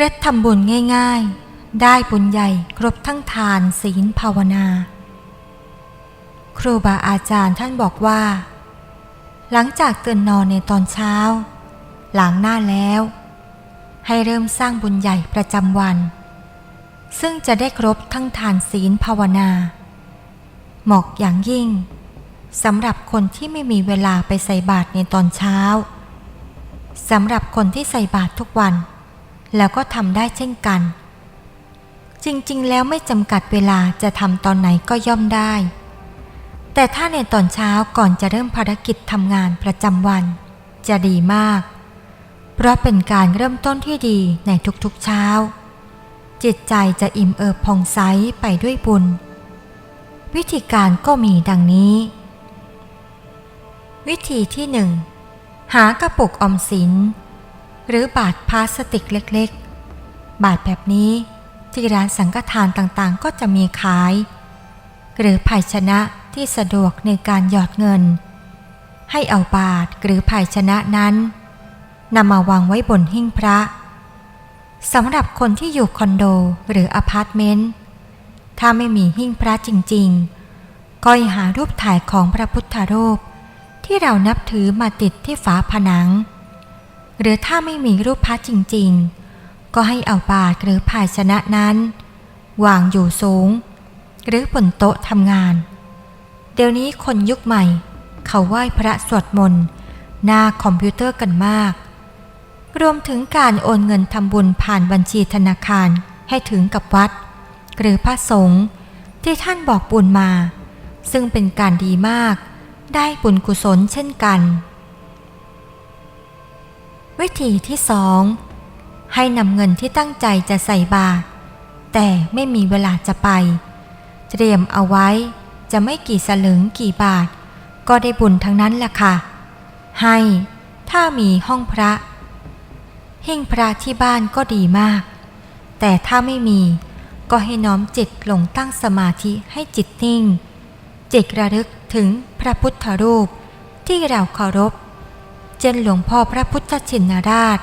เคล็ดทำบุญง่ายๆ ได้บุญใหญ่ครบทั้งทานศีลภาวนา ครูบาอาจารย์ท่านบอกว่า หลังจากตื่นนอนในตอนเช้า หลังหน้าแล้ว ให้เริ่มสร้างบุญใหญ่ประจำวัน ซึ่งจะได้ครบทั้งทานศีลภาวนา เหมาะอย่างยิ่งสำหรับคนที่ไม่มีเวลาไปใส่บาตรในตอนเช้าสำหรับคนที่ใส่บาตรทุกวัน แล้วก็ทำได้เช่นกัน จริงๆ แล้วไม่จำกัดเวลาจะทำตอนไหนก็ย่อมได้ แต่ถ้าในตอนเช้าก่อนจะเริ่มภารกิจทำงานประจำวัน จะดีมาก เพราะเป็นการเริ่มต้นที่ดีในทุกๆเช้า จิตใจจะอิ่มเอิบผ่องใสไปด้วยบุญ วิธีการก็มีดังนี้ วิธีที่หนึ่งหากระปุกออมสิน หรือบาทพลาสติกเล็กๆ บาทแบบนี้ที่ร้านสังฆทานต่างๆ ก็จะมีขาย หรือภาชนะที่สะดวกในการหยอดเงิน ให้เอาบาทหรือภาชนะนั้นนำมาวางไว้บนหิ้งพระสำหรับคนที่อยู่คอนโดหรืออพาร์ตเมนต์ถ้าไม่มีหิ้งพระจริงๆ ก็หารูปถ่ายของพระพุทธรูป ที่เรานับถือมาติดที่ฝาผนัง หรือถ้าไม่มีรูปพระจริงๆ ก็ให้เอาบาทหรือภาชนะนั้น วางอยู่สูง หรือบนโต๊ะทำงาน เดี๋ยวนี้คนยุคใหม่ เขาไหว้พระสวดมนต์หน้าคอมพิวเตอร์กันมาก รวมถึงการโอนเงินทำบุญผ่านบัญชีธนาคารให้ถึงกับวัด หรือพระสงฆ์ที่ท่านบอกบุญมา ซึ่งเป็นการดีมาก ได้บุญกุศลเช่นกัน วิธีที่สองให้นำเงินที่ตั้งใจจะใส่บาตรแต่ไม่มีเวลาจะไป เตรียมเอาไว้จะไม่กี่สลึงกี่บาท ก็ได้บุญทั้งนั้นแหละค่ะ ให้ถ้ามีห้องพระ หิ้งพระที่บ้านก็ดีมาก แต่ถ้าไม่มีก็ให้น้อมจิตลงตั้งสมาธิให้จิตนิ่ง จิตระลึกถึงพระพุทธรูปที่เราเคารพ เช่นหลวงพ่อพระพุทธชินราช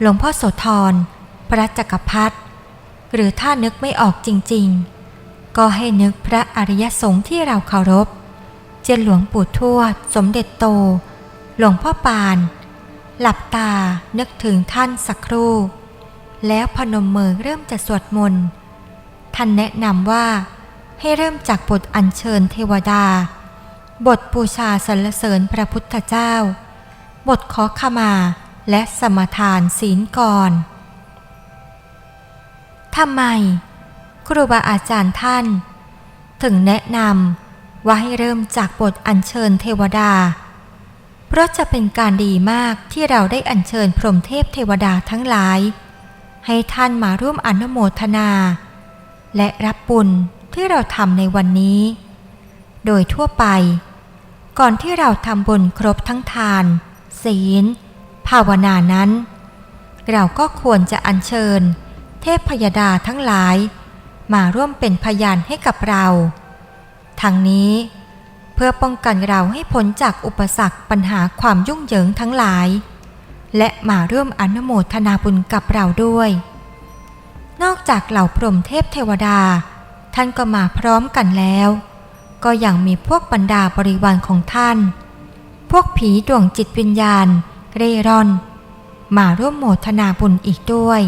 หลวงพ่อโสธร พระจักรพรรดิ หรือถ้านึกไม่ออกจริงๆ ก็ให้นึกพระอริยสงฆ์ที่เราเคารพ เช่นหลวงปู่ทวด สมเด็จโต หลวงพ่อปาน หลับตา นึกถึงท่านสักครู่ แล้วพนมมือเริ่มจะสวดมนต์ ท่านแนะนำว่าให้เริ่มจากบทอัญเชิญเทวดา บทปูชาสรรเสริญพระพุทธเจ้า บทขอขมาและสมทานศีลก่อนทำไม ครูบาอาจารย์ท่าน ถึงแนะนำว่าให้เริ่มจากบทอัญเชิญเทวดา เพราะจะเป็นการดีมากที่เราได้อัญเชิญพรหมเทพเทวดาทั้งหลาย ให้ท่านมาร่วมอนุโมทนา และรับบุญที่เราทำในวันนี้ โดยทั่วไป ก่อนที่เราทำบุญครบทั้งทาน ศีล ภาวนานั้น เราก็ควรจะอัญเชิญ เทพพยดาทั้งหลาย มาร่วมเป็นพยานให้กับเรา ทั้งนี้เพื่อป้องกันเราให้พ้นจากอุปสรรคปัญหาความยุ่งเหยิงทั้งหลาย และมาร่วมอนุโมทนาบุญกับเราด้วย นอกจากเหล่าพรหมเทพเทวดา ท่านก็มาพร้อมกันแล้ว ก็ยังมีพวกบรรดาบริวารของท่าน พวกผีดวงจิตวิญญาณ เร่ร่อน มาร่วมโมทนาบุญอีกด้วย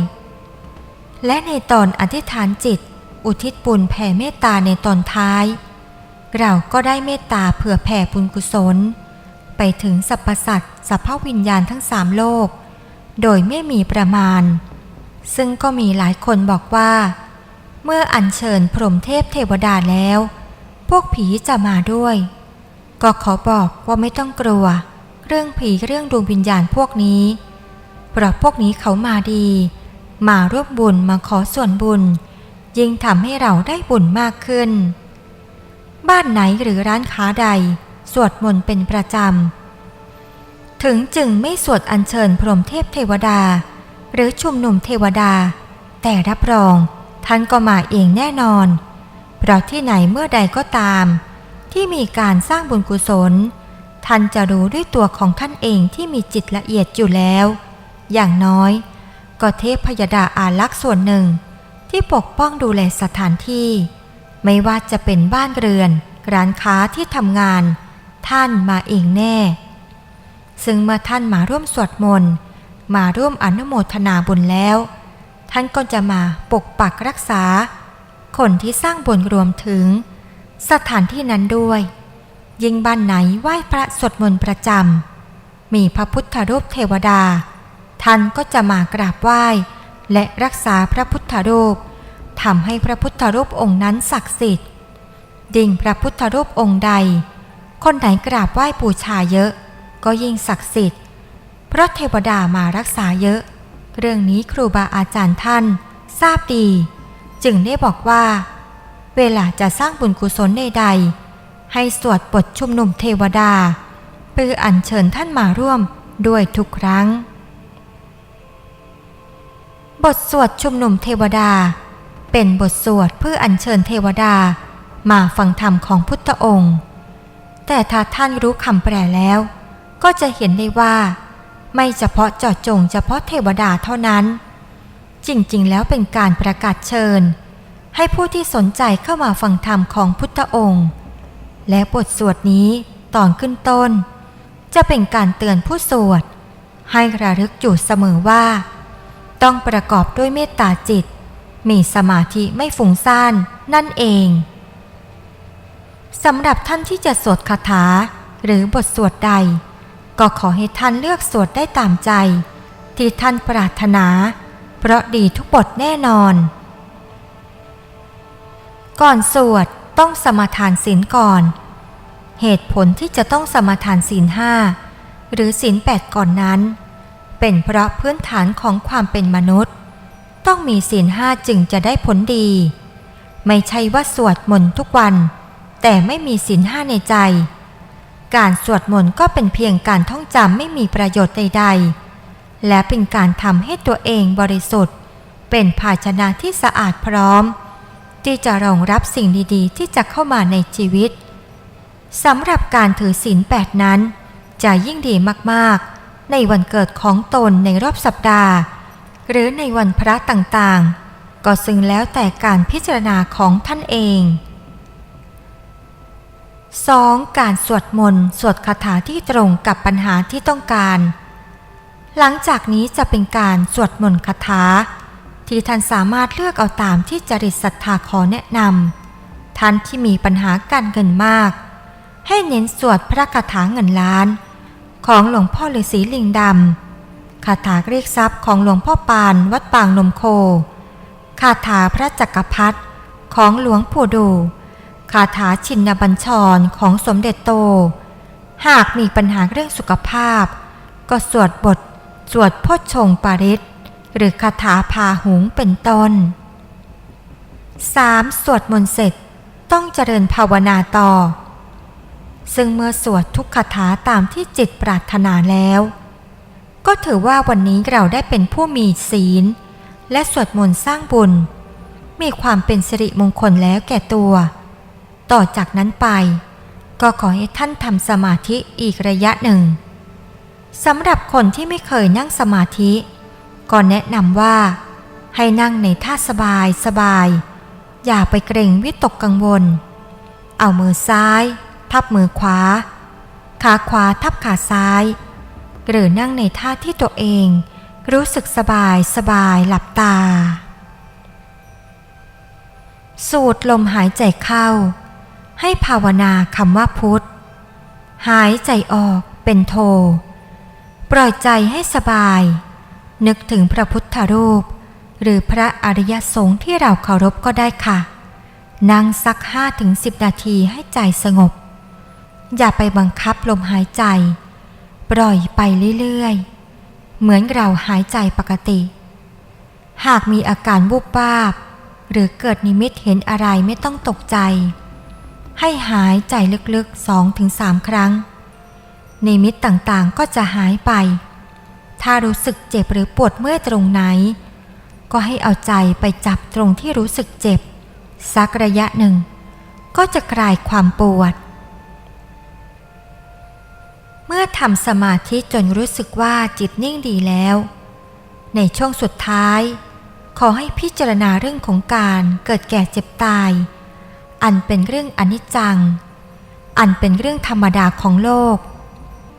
และในตอนอธิษฐานจิต อุทิศบุญแผ่เมตตาในตอนท้าย เราก็ได้เมตตาเผื่อแผ่บุญกุศล ไปถึงสรรพสัตว์สรรพวิญญาณทั้งสามโลก โดยไม่มีประมาณ ซึ่งก็มีหลายคนบอกว่า เมื่ออัญเชิญพรหมเทพเทวดาแล้ว พวกผีจะมาด้วย ก็ขอบอกว่าไม่ต้องกลัว เรื่องผีเรื่องดวงวิญญาณพวกนี้เพราะพวกนี้เขามาดี มาร่วมบุญมาขอส่วนบุญ ยิ่งทำให้เราได้บุญมากขึ้น บ้านไหนหรือร้านค้าใด สวดมนต์เป็นประจำ ถึงจึงไม่สวดอัญเชิญพรหมเทพเทวดา หรือชุมนุมเทวดา แต่รับรองท่านก็มาเองแน่นอน เพราะที่ไหนเมื่อใดก็ตาม ที่มีการสร้างบุญกุศล ท่านจะรู้ด้วยตัวของท่านเองที่มีจิตละเอียดอยู่แล้ว อย่างน้อย ก็เทพพยดาอารักษ์ส่วนหนึ่ง ที่ปกป้องดูแลสถานที่ ไม่ว่าจะเป็นบ้านเรือน ร้านค้าที่ทำงาน ท่านมาเองแน่ ซึ่งเมื่อท่านมาร่วมสวดมนต์มาร่วมอนุโมทนาบุญแล้ว ท่านก็จะมาปกปักรักษา คนที่สร้างบุญรวมถึง สถานที่นั้นด้วย ยิ่งบ้านไหนไหว้พระสวดมนต์ประจำ มีพระพุทธรูปเทวดา ท่านก็จะมากราบไหว้ และรักษาพระพุทธรูปทำให้พระพุทธรูปองค์นั้นศักดิ์สิทธิ์ ดิ่งพระพุทธรูปองค์ใด คนไหนกราบไหว้บูชาเยอะ ก็ยิ่งศักดิ์สิทธิ์ เพราะเทวดามารักษาเยอะ เรื่องนี้ครูบาอาจารย์ท่าน ทราบดี จึงได้บอกว่า เวลาจะสร้างบุญกุศลใดๆ ให้สวดบทชุมนุมเทวดา เพื่ออัญเชิญท่านมาร่วมด้วยทุกครั้ง บทสวดชุมนุมเทวดา เป็นบทสวดเพื่ออัญเชิญเทวดามาฟังธรรมของพุทธองค์ แต่ถ้าท่านรู้คำแปลแล้ว ก็จะเห็นได้ว่า ไม่เฉพาะเจาะจงเฉพาะเทวดาเท่านั้น จริงๆ แล้วเป็นการประกาศเชิญ ให้ผู้ที่สนใจเข้ามาฟังธรรมของพุทธองค์ และบทสวดนี้ตอนขึ้นต้น จะเป็นการเตือนผู้สวด ให้ระลึกอยู่เสมอว่า ต้องประกอบด้วยเมตตาจิต มีสมาธิไม่ฟุ้งซ่านนั่นเองสำหรับท่านที่จะสวดคาถาหรือบทสวดใด ก็ขอให้ท่านเลือกสวดได้ตามใจ ที่ท่านปรารถนา เพราะดีทุกบทแน่นอน ก่อนสวดต้องสมาทานศีลก่อน เหตุผลที่จะต้องสมาทานศีลห้าหรือศีลแปดก่อนนั้น เป็นเพราะพื้นฐานของความเป็นมนุษย์ ต้องมีศีลห้าจึงจะได้ผลดี ไม่ใช่ว่าสวดมนต์ทุกวัน แต่ไม่มีศีลห้าในใจ การสวดมนต์ก็เป็นเพียงการท่องจำไม่มีประโยชน์ใด ๆ และเป็นการทำให้ตัวเองบริสุทธิ์ เป็นภาชนะที่สะอาดพร้อม ที่จะรองรับสิ่งดีๆ ที่จะเข้ามาในชีวิตสำหรับการถือศีลแปดนั้น จะยิ่งดีมากๆ ในวันเกิดของตนในรอบสัปดาห์ หรือในวันพระต่างๆ ก็ซึ่งแล้วแต่การพิจารณาของท่านเอง 2. การสวดมนต์สวดคาถาที่ตรงกับปัญหาที่ต้องการ หลังจากนี้จะเป็นการสวดมนต์คาถา ที่ท่านสามารถเลือกเอาตามที่จริตศรัทธาขอแนะนำท่านที่มีปัญหาการเงินมาก ให้เน้นสวดพระคาถาเงินล้าน ของหลวงพ่อฤาษีลิงดำคาถาเรียกทรัพย์ของหลวงพ่อปานวัดปางนมโคคาถาพระจักรพรรดิของหลวงปู่ดูคาถาชินบัญชรของสมเด็จโต หากมีปัญหาเรื่องสุขภาพ ก็สวดบท สวดโพชงปาริศ หรือคาถาพาหุงเป็นต้น 3. สวดมนต์เสร็จต้องเจริญภาวนาต่อ ซึ่งเมื่อสวดทุกคาถาตามที่จิตปรารถนาแล้ว ก็ถือว่าวันนี้เราได้เป็นผู้มีศีล และสวดมนต์สร้างบุญ มีความเป็นสิริมงคลแล้วแก่ตัว ต่อจากนั้นไป ก็ขอให้ท่านทำสมาธิอีกระยะหนึ่งสำหรับคนที่ไม่เคยนั่งสมาธิ ก็แนะนำว่า ให้นั่งในท่าสบายสบาย อย่าไปเกรงวิตกกังวล เอามือซ้าย ทับมือขวา ขาขวาทับขาซ้าย หรือนั่งในท่าที่ตัวเอง รู้สึกสบายสบายหลับตา สูดลมหายใจเข้า ให้ภาวนาคำว่าพุทธหายใจออกเป็นโท ปล่อยใจให้สบาย นึกถึงพระพุทธรูป หรือพระอริยสงฆ์ที่เราเคารพก็ได้ค่ะ นั่งสักห้าถึงสิบนาทีให้ใจสงบ อย่าไปบังคับลมหายใจ ปล่อยไปเรื่อยๆ เหมือนเราหายใจปกติ หากมีอาการวูบวาบ หรือเกิดนิมิตเห็นอะไรไม่ต้องตกใจ ให้หายใจลึกๆสองถึงสามครั้งนิมิตต่างๆก็จะหายไป ถ้ารู้สึกเจ็บหรือปวดเมื่อยตรงไหน ก็ให้เอาใจไปจับตรงที่รู้สึกเจ็บ สักระยะหนึ่ง ก็จะคลายความปวด เมื่อทำสมาธิจนรู้สึกว่าจิตนิ่งดีแล้ว ในช่วงสุดท้าย ขอให้พิจารณาเรื่องของการเกิดแก่เจ็บตาย อันเป็นเรื่องอนิจจัง อันเป็นเรื่องธรรมดาของโลก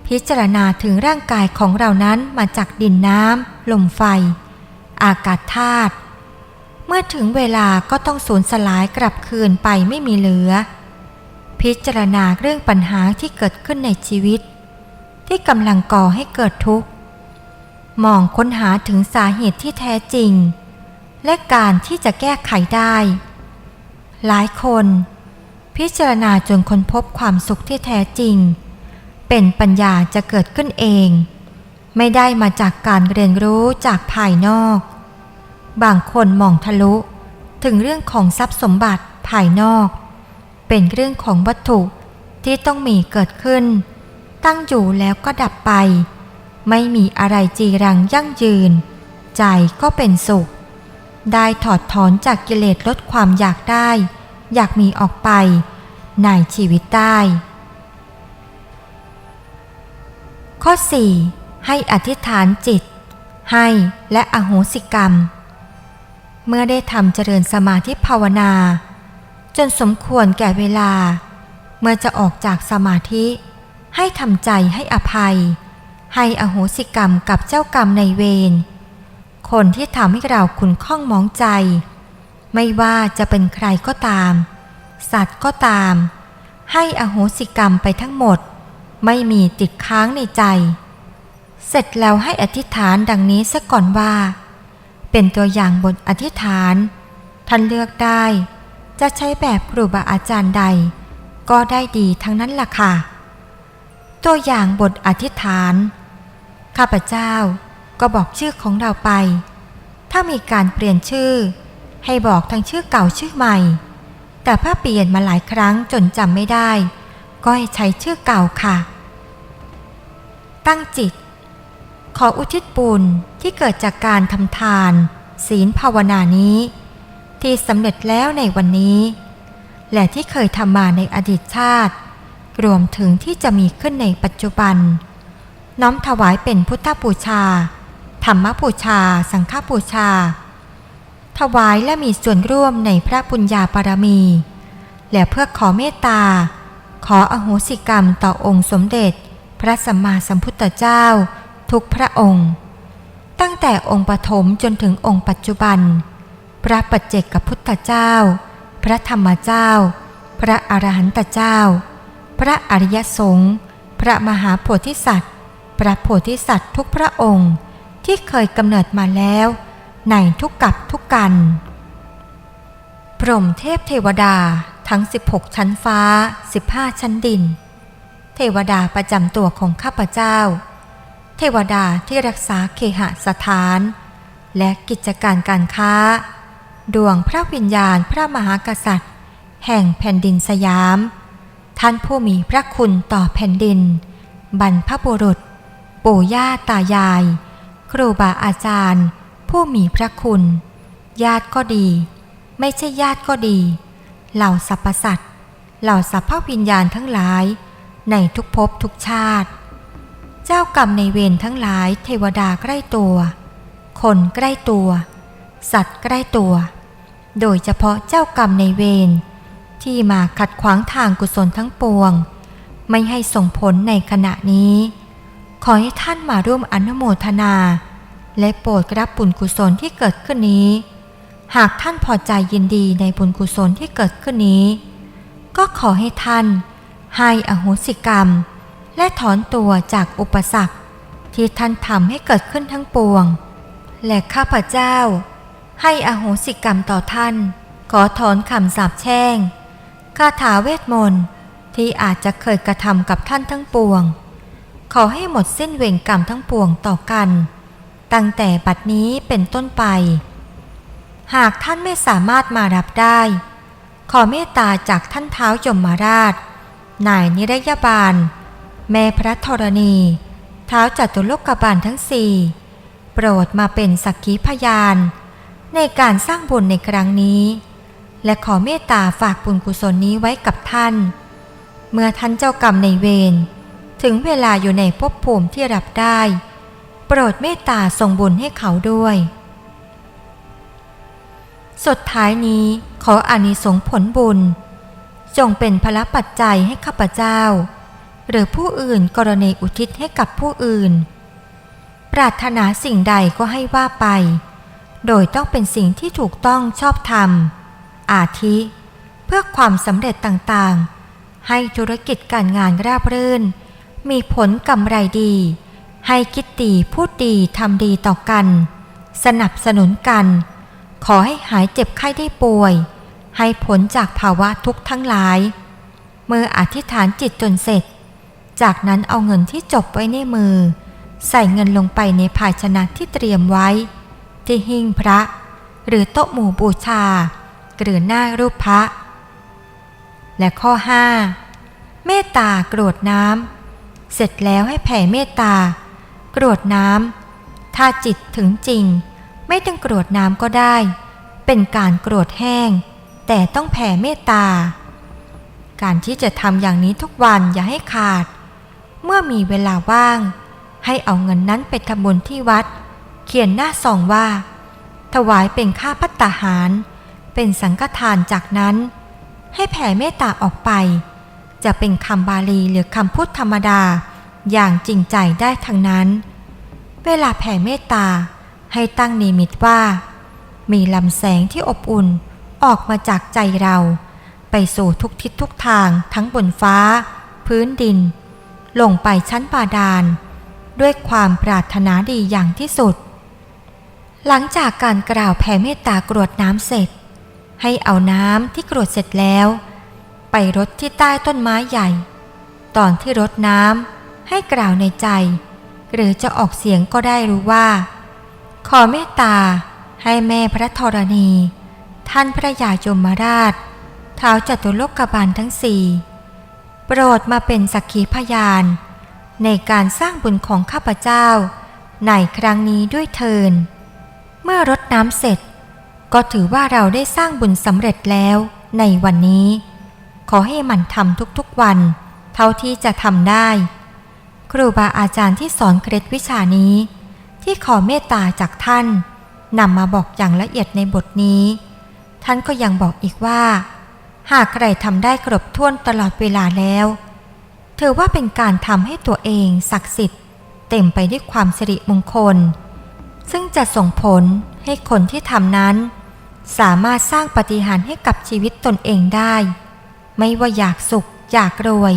พิจารณาถึงร่างกายของเรานั้นมาจากดินน้ำลมไฟ อากาศธาตุเมื่อถึงเวลาก็ต้องสูญสลายกลับคืนไปไม่มีเหลือ พิจารณาเรื่องปัญหาที่เกิดขึ้นในชีวิต ที่กำลังก่อให้เกิดทุกข์มองค้นหาถึงสาเหตุที่แท้จริง และการที่จะแก้ไขได้ หลายคน พิจารณาจนค้นพบความสุขที่แท้จริง เป็นปัญญาจะเกิดขึ้นเอง ไม่ได้มาจากการเรียนรู้จากภายนอก บางคนมองทะลุถึงเรื่องของทรัพย์สมบัติภายนอก เป็นเรื่องของวัตถุที่ต้องมีเกิดขึ้น ตั้งอยู่แล้วก็ดับไป ไม่มีอะไรจีรังยั่งยืน ใจก็เป็นสุข ได้ถอดถอนจากกิเลสลดความอยากได้ อยากมีออกไป ในชีวิตได้ ข้อ 4. ให้อธิษฐานจิต ให้และอโหสิกรรม เมื่อได้ทำเจริญสมาธิภาวนา จนสมควรแก่เวลา เมื่อจะออกจากสมาธิ ให้ทำใจให้อภัย ให้อโหสิกรรมกับเจ้ากรรมในเวรคนที่ทำให้เราขุนข้องมองใจ ไม่ว่าจะเป็นใครก็ตาม สัตว์ก็ตาม ให้อโหสิกรรมไปทั้งหมด ไม่มีติดค้างในใจ เสร็จแล้วให้อธิษฐานดังนี้ซะก่อนว่า เป็นตัวอย่างบทอธิษฐาน ท่านเลือกได้ จะใช้แบบครูบาอาจารย์ใด ก็ได้ดีทั้งนั้นล่ะค่ะ ตัวอย่างบทอธิษฐาน ข้าพเจ้าก็บอกชื่อของเราไป ถ้ามีการเปลี่ยนชื่อ ให้บอกทั้งชื่อเก่าชื่อใหม่ แต่ถ้าเปลี่ยนมาหลายครั้งจนจำไม่ได้ ก็ให้ใช้ชื่อเก่าค่ะ ตั้งจิต ขออุทิศบุญที่เกิดจากการทำทาน ศีลภาวนานี้ ที่สำเร็จแล้วในวันนี้ และที่เคยทำมาในอดีตชาติ รวมถึงที่จะมีขึ้นในปัจจุบัน น้อมถวายเป็นพุทธบูชา ธรรมบูชา สังฆบูชา ถวายและมีส่วนร่วมในพระบุญญาบารมี และเพื่อขอเมตตา ขออโหสิกรรมต่อองค์สมเด็จ พระสัมมาสัมพุทธเจ้า ทุกพระองค์ ตั้งแต่องค์ปฐมจนถึงองค์ปัจจุบัน พระปัจเจกกับพุทธเจ้า พระธรรมเจ้า พระอรหันตเจ้า พระอริยสงฆ์พระมหาโพธิสัตว์ พระโพธิสัตว์ทุกพระองค์ที่เคยกำเนิดมาแล้วในทุกกับทุกกัน พรหมเทพเทวดาทั้ง 16 ชั้นฟ้า 15 ชั้นดิน เทวดาประจำตัวของข้าพเจ้า เทวดาที่รักษาเคหสถาน และกิจการการค้า ดวงพระวิญญาณพระมหากษัตริย์ แห่งแผ่นดินสยาม ท่านผู้มีพระคุณต่อแผ่นดิน บรรพบุรุษ ปู่ย่าตายาย ครูบาอาจารย์ ผู้มีพระคุณ ญาติก็ดี ไม่ใช่ญาติก็ดี เหล่าสรรพสัตว์เหล่าสัพพวิญญาณทั้งหลาย ในทุกภพทุกชาติ เจ้ากรรมในเวรทั้งหลายเทวดาใกล้ตัว คนใกล้ตัว สัตว์ใกล้ตัว โดยเฉพาะเจ้ากรรมในเวรที่มาขัดขวางทางกุศลทั้งปวง ไม่ให้ส่งผลในขณะนี้ ขอให้ท่านมาร่วมอนุโมทนา และโปรดรับบุญกุศลที่เกิดขึ้นนี้ หากท่านพอใจยินดีในบุญกุศลที่เกิดขึ้นนี้ ก็ขอให้ท่าน ให้อโหสิกรรม และถอนตัวจากอุปสรรค ที่ท่านทำให้เกิดขึ้นทั้งปวง และข้าพเจ้า ให้อโหสิกรรมต่อท่าน ขอถอนคำสาปแช่งคาถาเวทมนต์ที่อาจจะเคยกระทำกับท่านทั้งปวง ขอให้หมดสิ้นเวรกรรมทั้งปวงต่อกัน ตั้งแต่บัดนี้เป็นต้นไป หากท่านไม่สามารถมารับได้ ขอเมตตาจากท่านเท้ายมมาราช นายนิรยาบาล แม่พระธรณีเท้าจัตุโลกบาลทั้งสี่โปรดมาเป็นสักขีพยาน ในการสร้างบุญในครั้งนี้ และขอเมตตาฝากบุญกุศลนี้ไว้กับท่าน เมื่อท่านเจ้ากรรมในเวรถึงเวลาอยู่ในภพภูมิที่รับได้ โปรดเมตตาส่งบุญให้เขาด้วย สุดท้ายนี้ขออานิสงส์ผลบุญ จงเป็นพละปัจจัยให้ข้าพเจ้า หรือผู้อื่นกรณีอุทิศให้กับผู้อื่น ปรารถนาสิ่งใดก็ให้ว่าไป โดยต้องเป็นสิ่งที่ถูกต้องชอบธรรม อาทิ เพื่อความสำเร็จต่างๆ ให้ธุรกิจการงานราบรื่น มีผลกำไรดี ให้คิดดีพูดดีทำดีต่อกัน สนับสนุนกัน ขอให้หายเจ็บไข้ได้ป่วย ให้ผลจากภาวะทุกข์ทั้งหลาย เมื่ออธิษฐานจิตจนเสร็จ จากนั้นเอาเงินที่จบไว้ในมือ ใส่เงินลงไปในภาชนะที่เตรียมไว้ ที่หิ้งพระ หรือโต๊ะหมู่บูชา หรือหน้ารูปพระ และข้อ 5 เมตตากรวดน้ำเสร็จแล้วให้แผ่เมตตากรวดน้ำถ้าจิตถึงจริง ไม่ต้องกรวดน้ำก็ได้ เป็นการกรวดแห้ง แต่ต้องแผ่เมตตา การที่จะทำอย่างนี้ทุกวันอย่าให้ขาด เมื่อมีเวลาว่าง ให้เอาเงินนั้นไปทำบุญที่วัด เขียนหน้าซองว่า ถวายเป็นค่าพัตตาหาร เป็นสังฆทานจากนั้น ให้แผ่เมตตาออกไป จะเป็นคำบาลีหรือคำพูดธรรมดาอย่างจริงใจได้ทั้งนั้น เวลาแผ่เมตตาให้ตั้งนิมิตว่า มีลำแสงที่อบอุ่น ออกมาจากใจเรา ไปสู่ทุกทิศทุกทางทั้งบนฟ้า พื้นดิน ลงไปชั้นบาดาล ด้วยความปรารถนาดีอย่างที่สุด หลังจากการกล่าวแผ่เมตตากรวดน้ำเสร็จ ให้เอาน้ำที่กรวดเสร็จแล้ว ไปรดที่ใต้ต้นไม้ใหญ่ ตอนที่รดน้ำให้กล่าวในใจ หรือจะออกเสียงก็ได้รู้ว่า ขอเมตตาให้แม่พระธรณี ท่านพระยายมราชเท้าวจตุโลกบาลทั้งสี่โปรดมาเป็นสักขีพยาน ในการสร้างบุญของข้าพเจ้า ในครั้งนี้ด้วยเทิน เมื่อรดน้ำเสร็จ ก็ถือว่าเราได้สร้างบุญสำเร็จแล้วในวันนี้ ขอให้มันทำทุกๆวัน เท่าที่จะทำได้ ครูบาอาจารย์ที่สอนเคล็ดวิชานี้ ที่ขอเมตตาจากท่านนำมาบอกอย่างละเอียดในบทนี้ ท่านก็ยังบอกอีกว่า หากใครทำได้ครบถ้วนตลอดเวลาแล้ว ถือว่าเป็นการทำให้ตัวเองศักดิ์สิทธิ์ เต็มไปด้วยความสิริมงคล ซึ่งจะส่งผลให้คนที่ทำนั้น สามารถสร้างปฏิหารให้กับชีวิตตนเองได้ ไม่ว่าอยากสุข อยากรวย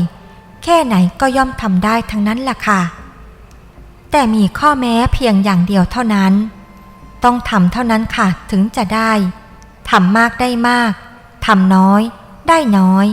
แค่ไหนก็ย่อมทำได้ทั้งนั้นแหละค่ะ แต่มีข้อแม้เพียงอย่างเดียวเท่านั้น ต้องทำเท่านั้นค่ะถึงจะได้ ทำมากได้มาก ทำน้อยได้น้อย